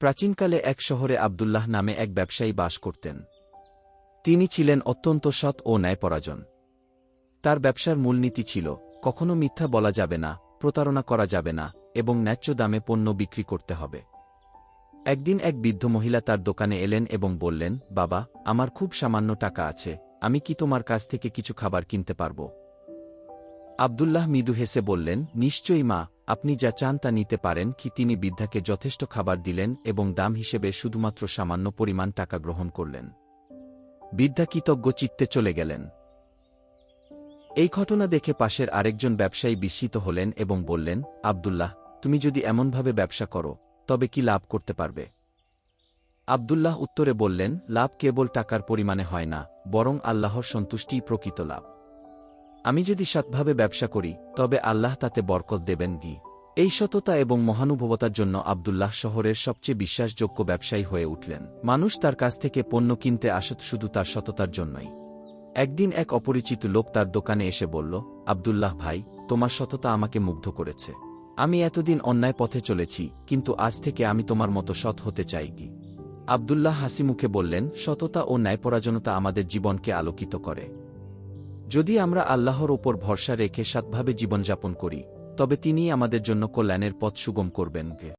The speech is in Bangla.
প্রাচীনকালে এক শহরে আবদুল্লাহ নামে এক ব্যবসায়ী বাস করতেন। তিনি ছিলেন অত্যন্ত সৎ ও ন্যায়পরাজন। তার ব্যবসার মূলনীতি ছিল, কখনো মিথ্যা বলা যাবে না, প্রতারণা করা যাবে না এবং ন্যায্য দামে পণ্য বিক্রি করতে হবে। একদিন এক বৃদ্ধ মহিলা তার দোকানে এলেন এবং বললেন, বাবা, আমার খুব সামান্য টাকা আছে, আমি কি তোমার কাছ থেকে কিছু খাবার কিনতে পারব? আবদুল্লাহ মৃদু হেসে বললেন, নিশ্চয়ই মা আপনি যা চান তা নিতে পারেন কি তিনি বৃদ্ধাকে যথেষ্ট খাবার দিলেন এবং দাম হিসেবে শুধুমাত্র সামান্য পরিমাণ টাকা গ্রহণ করলেন। বৃদ্ধা কৃতজ্ঞ চিত্তে চলে গেলেন। এই ঘটনা দেখে পাশের আরেকজন ব্যবসায়ী বিস্মিত হলেন এবং বললেন, আবদুল্লাহ, তুমি যদি এমনভাবে ব্যবসা করো, তবে কি লাভ করতে পারবে? আবদুল্লাহ উত্তরে বললেন, লাভ কেবল টাকার পরিমাণে হয় না, বরং আল্লাহর সন্তুষ্টিই প্রকৃত লাভ। আমি যদি সৎভাবে ব্যবসা করি, তবে আল্লাহ তাতে বরকত দেবেন গি এই সততা এবং মহানুভবতার জন্য আবদুল্লাহ শহরের সবচেয়ে বিশ্বাসযোগ্য ব্যবসায়ী হয়ে উঠলেন। মানুষ তার কাছ থেকে পণ্য কিনতে আসত শুধু তার সততার জন্যই। একদিন এক অপরিচিত লোক তার দোকানে এসে বলল, আবদুল্লাহ ভাই, তোমার সততা আমাকে মুগ্ধ করেছে। আমি এতদিন অন্যায় পথে চলেছি, কিন্তু আজ থেকে আমি তোমার মতো সৎ হতে চাই কি? আবদুল্লাহ হাসিমুখে বললেন, সততা ও ন্যায়পরাজনতা আমাদের জীবনকে আলোকিত করে। যদি আমরা আল্লাহর ওপর ভরসা রেখে সৎভাবে জীবনযাপন করি, তবে তিনি আমাদের জন্য কল্যাণের পথ সুগম করবেন।